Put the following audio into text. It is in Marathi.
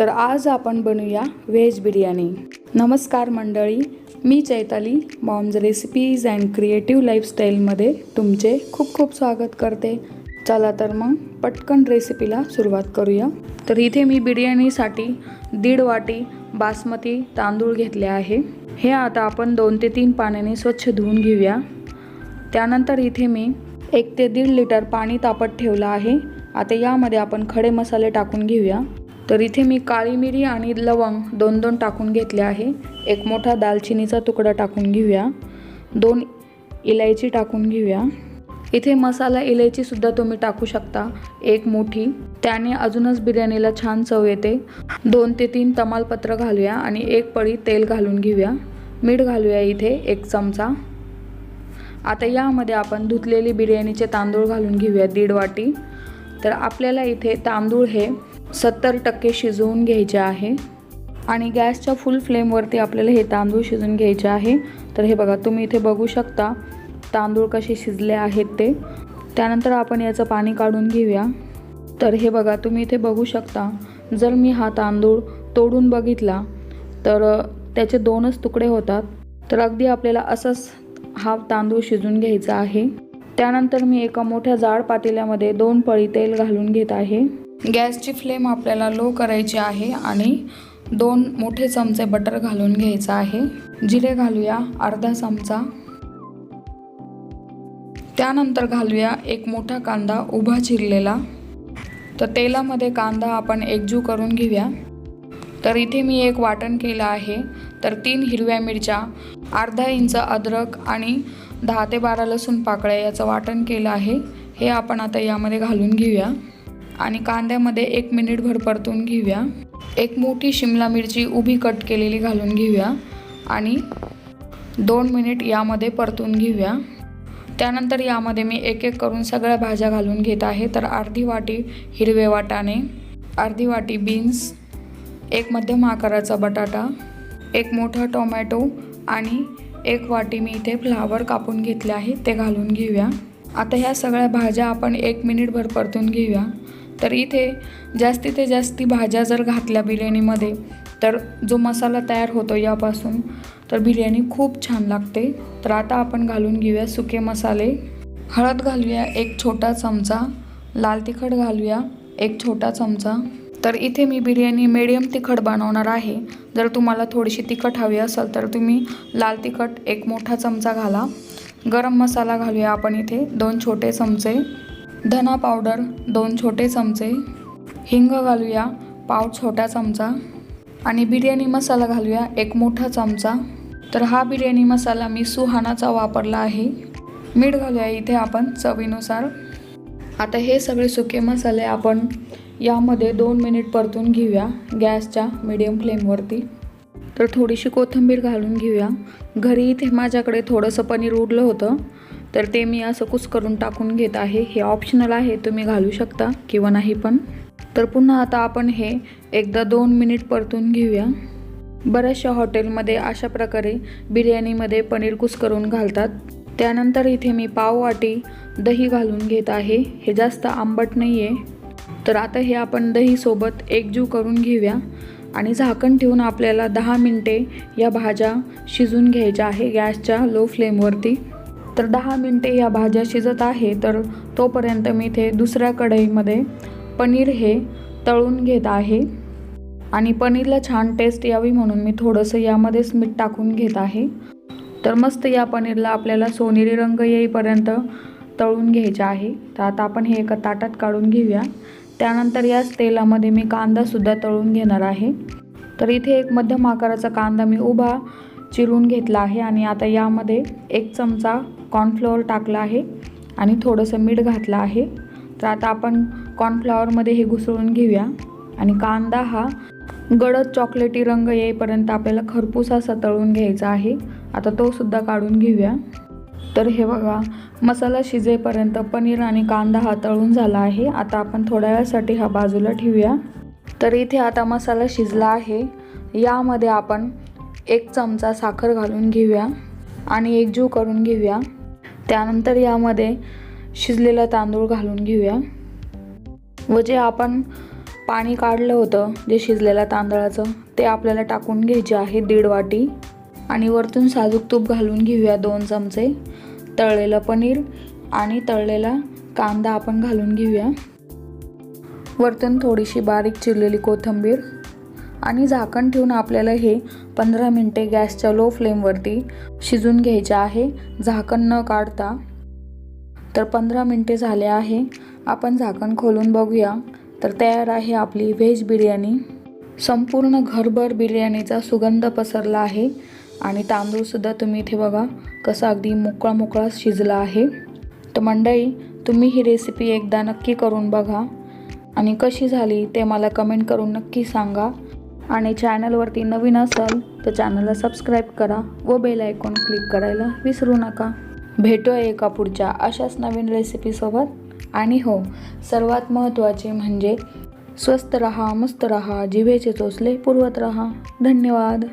तर आज आपण बनवूया व्हेज बिर्याणी. नमस्कार मंडळी मी Chaitali. Moms recipes and creative लाईफस्टाईलमध्ये तुमचे खूप खूप स्वागत करते. चला तर मग पटकन रेसिपीला सुरुवात करूया. तर इथे मी बिर्याणीसाठी दीड वाटी बासमती तांदूळ घेतले आहे. हे आता आपण दोन ते तीन पाण्याने स्वच्छ धुवून घेऊया. त्यानंतर इथे मी एक ते दीड लिटर पाणी तापत ठेवलं आहे. आता यामध्ये आपण खडे मसाले टाकून घेऊया. तर इथे मी काळी मिरी आणि लवंग दोन दोन टाकून घेतले आहे. एक मोठा दालचिनीचा तुकडा टाकून घेऊया. दोन इलायची टाकून घेऊया. इथे मसाला इलायचीसुद्धा तुम्ही टाकू शकता एक मोठी. त्याने अजूनच बिर्याणीला छान चव येते. दोन ते तीन तमालपत्र घालूया आणि एक पळी तेल घालून घेऊया. मीठ घालूया इथे एक चमचा. आता यामध्ये आपण धुतलेली बिर्याणीचे तांदूळ घालून घेऊया दीड वाटी. तर आपल्याला इथे तांदूळ हे सत्तर टक्के शिजवून घ्यायचे आहे. आणि गॅसच्या फुल फ्लेमवरती आपल्याला हे तांदूळ शिजवून घ्यायचे आहे. तर हे बघा तुम्ही इथे बघू शकता तांदूळ कसे शिजले आहेत ते. त्यानंतर आपण याचं पाणी काढून घेऊया. तर हे बघा तुम्ही इथे बघू शकता जर मी हा तांदूळ तोडून बघितला तर त्याचे दोनच तुकडे होतात. तर अगदी आपल्याला असंच हा तांदूळ शिजून घ्यायचा आहे. त्यानंतर मी एका मोठ्या जाड पातेल्यामध्ये दोन पळी तेल घालून घेत आहे. गॅसची फ्लेम आपल्याला लो करायची आहे आणि दोन मोठे चमचे बटर घालून घ्यायचं आहे. जिरे घालूया अर्धा चमचा. त्यानंतर घालूया एक मोठा कांदा उभा चिरलेला. तर तेलामध्ये कांदा आपण एकजू करून घेऊया. तर इथे मी एक वाटण केलं आहे. तर तीन हिरव्या मिरच्या अर्धा इंच अद्रक आणि दहा ते बारा लसूण पाकळ्या याचं वाटण केलं आहे. हे आपण आता यामध्ये घालून घेऊया. आणि कांद्यामध्ये एक मिनिटभर परतून घेऊया. एक मोठी शिमला मिरची उभी कट केलेली घालून घेऊया आणि दोन मिनिट यामध्ये परतून घेऊया. त्यानंतर यामध्ये मी एक एक करून सगळ्या भाज्या घालून घेत आहे. तर अर्धी वाटी हिरवे वाटाणे अर्धी वाटी बीन्स एक मध्यम आकाराचा बटाटा एक मोठा टोमॅटो आणि एक वाटी मी इथे फ्लावर कापून घेतले आहे ते घालून घेऊया. आता ह्या सगळ्या भाज्या आपण एक मिनिटभर परतून घेऊया. तर इथे जास्ती ते जास्ती भाज्या जर घातल्या बिर्याणीमध्ये तर जो मसाला तयार होतो यापासून तर बिर्याणी खूप छान लागते. तर आता आपण घालून घेऊया सुके मसाले. हळद घालूया एक छोटा चमचा लाल तिखट घालूया एक छोटा चमचा. तर इथे मी बिर्याणी मिडियम तिखट बनवणार आहे. जर तुम्हाला थोडीशी तिखट हवी असेल तर तुम्ही लाल तिखट एक मोठा चमचा घाला. गरम मसाला घालूया आपण इथे दोन छोटे चमचे. धना पावडर दोन छोटे चमचे हिंग घालूया पाव छोटा चमचा आणि बिर्याणी मसाला घालूया एक मोठा चमचा. तर हा बिर्याणी मसाला मी सुहानाचा वापरला आहे. मीठ घालूया इथे आपण चवीनुसार. आता हे सगळे सुके मसाले आपण यामध्ये दोन मिनिट परतून घेऊया गॅसच्या मिडियम फ्लेमवरती तर थोडीशी कोथिंबीर घालून घेऊया. घरी इथे माझ्याकडे थोडंसं पनीर उरलं होतं. तर ते मी असं कुस करून टाकून घेत आहे. हे ऑप्शनल आहे तुम्ही घालू शकता किंवा नाही पण. तर पुन्हा आता आपण हे एकदा दोन मिनिट परतून घेऊया. बऱ्याचशा हॉटेलमध्ये अशा प्रकारे बिर्याणीमध्ये पनीर कुस करून घालतात. त्यानंतर इथे मी पाववाटी दही घालून घेत आहे. हे जास्त आंबट नाही आहे तर आता हे आपण दहीसोबत एकजीव करून घेऊया. आणि झाकण ठेवून आपल्याला दहा मिनटे या भाज्या शिजून घ्यायच्या आहे गॅसच्या लो फ्लेमवरती तर दहा मिनटे या भाज्या शिजत आहे तर तोपर्यंत मी इथे दुसऱ्या कढईमध्ये पनीर हे तळून घेत आहे. आणि पनीरला छान टेस्ट यावी म्हणून मी थोडंसं यामध्येच मीठ टाकून घेत आहे. तर मस्त या पनीरला आपल्याला सोनेरी रंग येईपर्यंत तळून घ्यायचे आहे. तर आता आपण हे एका ताटात काढून घेऊया. त्यानंतर याच तेलामध्ये मी कांदासुद्धा तळून घेणार आहे. तर इथे एक मध्यम आकाराचा कांदा मी उभा चिरून घेतला आहे आणि आता यामध्ये एक चमचा कॉर्नफ्लॉवर टाकला आहे आणि थोडंसं मीठ घातलं आहे. तर आता आपण कॉर्नफ्लॉवरमध्ये हे घुसळून घेऊया. आणि कांदा हा गडद चॉकलेटी रंग येईपर्यंत आपल्याला खरपूस असा तळून घ्यायचा आहे. आता तो सुद्धा काढून घेऊया. तर हे बघा मसाला शिजेपर्यंत पनीर आणि कांदा हा तळून झाला आहे. आता आपण थोड्या वेळासाठी हा बाजूला ठेवूया. तर इथे आता मसाला शिजला आहे. यामध्ये आपण एक चमचा साखर घालून घेऊया आणि एकजीव करून घेऊया. त्यानंतर यामध्ये शिजलेला तांदूळ घालून घेऊया. व जे आपण पाणी काढलं होतं जे शिजलेल्या तांदळाचं ते आपल्याला टाकून घ्यायचे आहे दीड वाटी. आणि वरतून साजूक तूप घालून घेऊया दोन चमचे. तळलेलं पनीर आणि तळलेला कांदा आपण घालून घेऊया. वरतून थोडीशी बारीक चिरलेली कोथिंबीर. आणि झाकण ठेवून आपल्याला हे पंधरा मिनटे गॅसच्या लो फ्लेमवरती शिजून घ्यायचे आहे. झाकण न काढता. तर पंधरा मिनटे झाले आहे. आपण झाकण खोलून बघूया. तर तयार आहे आपली व्हेज बिर्याणी. संपूर्ण घरभर बिर्याणीचा सुगंध पसरला आहे. आणि तांदूळसुद्धा तुम्ही इथे बघा कसा अगदी मोकळा मोकळा शिजला आहे. तर मंडळी तुम्ही ही रेसिपी एकदा नक्की करून बघा. आणि कशी झाली ते मला कमेंट करून नक्की सांगा. आणि चॅनलवरती नवीन असाल तर चॅनलला सबस्क्राईब करा व बेल आयकॉन क्लिक करायला विसरू नका. भेटूया एका पुढच्या अशाच नवीन रेसिपीसोबत आणि हो सर्वात महत्त्वाचे म्हणजे स्वस्त रहा मस्त रहा जिभेचे चोचले पुरवत रहा. धन्यवाद.